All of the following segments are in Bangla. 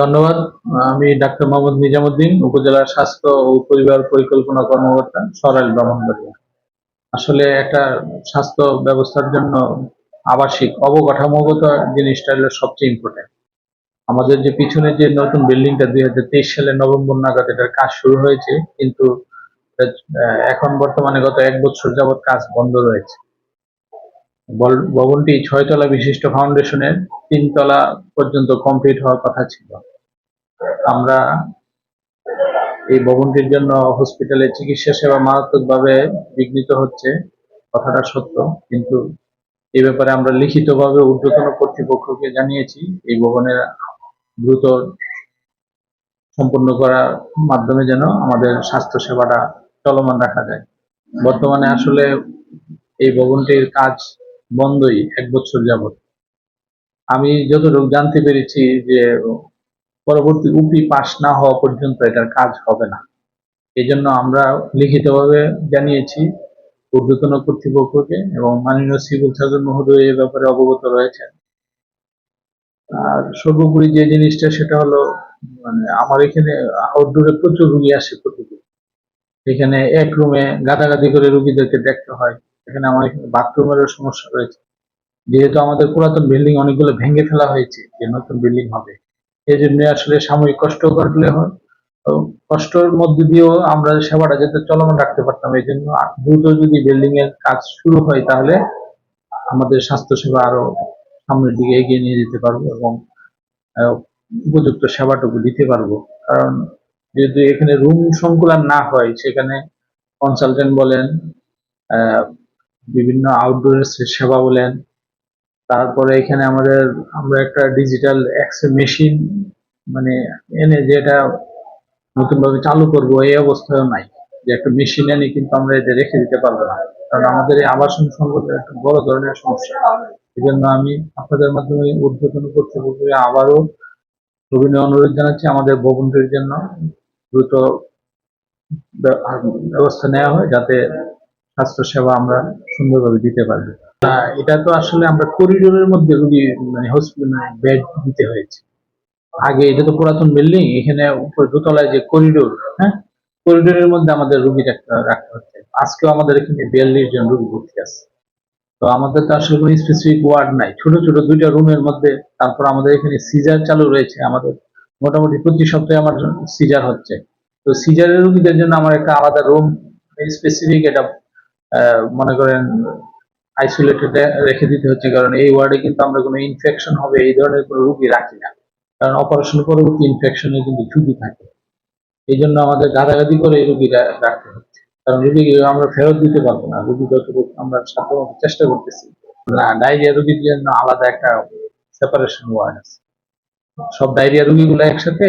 ধন্যবাদ। আমি ডাক্তার মোহাম্মদ নিজামুদ্দিন, উপজেলা স্বাস্থ্য ও পরিবার পরিকল্পনা কর্মকর্তা সরাইল ব্রাহ্মণবাড়িয়া। আসলে একটা স্বাস্থ্য ব্যবস্থার জন্য আবাসিক অবকাঠামোগত জিনিসটা হলো সবচেয়ে ইম্পর্টেন্ট আমাদের যে পিছনে যে নতুন বিল্ডিংটা দুই হাজার তেইশ সালে নভেম্বর নাগাদ এটার কাজ শুরু হয়েছে, কিন্তু এখন বর্তমানে গত এক বছর যাবৎ কাজ বন্ধ রয়েছে। ভবনটি ছয়তলা বিশিষ্ট ফাউন্ডেশনের তিনতলা পর্যন্ত কমপ্লিট হওয়ার কথা ছিল। আমরা এই ভবনটির জন্য হসপিটালে চিকিৎসা সেবা মারাত্মকভাবে বিঘ্নিত হচ্ছে, কথাটা সত্য, কিন্তু এই ব্যাপারে আমরা লিখিতভাবে ঊর্ধ্বতন কর্তৃপক্ষকে জানিয়েছি, এই ভবনের দ্রুত সম্পূর্ণ করার মাধ্যমে যেন আমাদের স্বাস্থ্য সেবাটা চলমান রাখা যায়। বর্তমানে আসলে এই ভবনটির কাজ বন্ধই এক বছর যাবত আমি যতটুকু জানতে পেরেছি যে পরবর্তী উপি পাস না হওয়া পর্যন্ত এটার কাজ হবে না। এই জন্য আমরা লিখিতভাবে জানিয়েছি, ঊর্ধ্বতন কর্তৃপক্ষকে এবং মাননীয় সিভিল সার্জন মহোদয় এ ব্যাপারে অবগত রয়েছেন। আর সর্বোপরি যে জিনিসটা সেটা হলো মানে আমার এখানে আউটডোরে প্রচুর রুগী আসে প্রতিদিন। এখানে এক রুমে গাদাগাদি করে রুগীদেরকে দেখতে হয়। এখানে আমার এখানে বাথরুমেরও সমস্যা রয়েছে। যেহেতু আমাদের পুরাতন বিল্ডিং অনেকগুলো ভেঙে ফেলা হয়েছে, যে নতুন বিল্ডিং হবে। এই জন্য আসলে সাময়িক কষ্ট করলে হয়। কষ্টের মধ্যে দিয়েও আমরা সেবাটা যাতে চলমান রাখতে পারতাম এই জন্য দ্রুত যদি বিল্ডিং এর কাজ শুরু হয় তাহলে আমাদের স্বাস্থ্য সেবা আরও সামনের দিকে এগিয়ে নিয়ে যেতে পারব এবং উপযুক্ত সেবাটুকু দিতে পারব। কারণ যদি এখানে রুম সংকুলান না হয়, সেখানে কনসালটেন্ট বলেন বিভিন্ন আউটডোর সেবা বলেন তারপরে এখানে আমাদের আমরা একটা ডিজিটাল এক্সরে মেশিন মানে এনে যেটা নতুন ভাবে চালু করব এই অবস্থায়ও নাই। যে একটা মেশিন এনে কিন্তু আমরা এটা রেখে দিতে পারব না। কারণ আমাদের এই আবাসন সংকটের একটা বড় ধরনের সমস্যা। এই জন্য আমি আপনাদের মাধ্যমে ঊর্ধ্বতন কর্তৃপক্ষকে আবারও সবিনয় অনুরোধ জানাচ্ছি আমাদের ভবনটির জন্য দ্রুত ব্যবস্থা নেওয়া হয় যাতে স্বাস্থ্য সেবা আমরা সুন্দরভাবে দিতে পারি। আহ, এটা তো আসলে আমরা করিডোরের মধ্যে রুগী মানে হসপিটাল মানে বেড দিতে হয়েছে। আগে এটা তো পুরাতন বিল্ডিং এখানে উপরে দোতলায় যে করিডোর হ্যাঁ? করিডোরের মধ্যে আমাদের রুগী রাখতে হচ্ছে। আজকেও আমাদের এখানে বিয়াল্লিশ জন রুগী ভর্তি আছে। তো আমাদের তো আসলে কোনো স্পেসিফিক ওয়ার্ড নাই। ছোট ছোট দুইটা রুমের মধ্যে, তারপর আমাদের এখানে সিজার চালু রয়েছে। আমাদের মোটামুটি প্রতি সপ্তাহে আমার সিজার হচ্ছে। তো সিজারের রুগীদের জন্য আমার একটা আলাদা রুম স্পেসিফিক এটা মনে করেন আইসোলেটেড রেখে দিতে হচ্ছে, কারণ এই ওয়ার্ডে কিন্তু আমরা কোনো ইনফেকশন হবে, এই ধরনের কোনো রুগী রাখি না। কারণ অপারেশন পরবর্তী ইনফেকশনের কিন্তু ঝুঁকি থাকে। এই জন্য আমাদের গাদাগাদি করে এই রুগীরা রাখতে হচ্ছে। কারণ রুগী আমরা ফেরত দিতে পারব না। রুগী যতটুকু আমরা সাধ্যমতো চেষ্টা করতেছি, না, ডায়রিয়া রুগীর জন্য আলাদা একটা সেপারেশন ওয়ার্ড আছে। সব ডায়রিয়া রুগীগুলো একসাথে,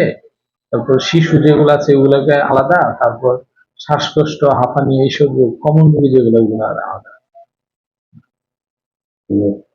তারপর শিশু যেগুলো আছে ওগুলোকে আলাদা, তারপর শ্বাসকষ্ট, হাঁপানি, এইসব কমন রুগী যেগুলো ওগুলো আলাদা। Yeah.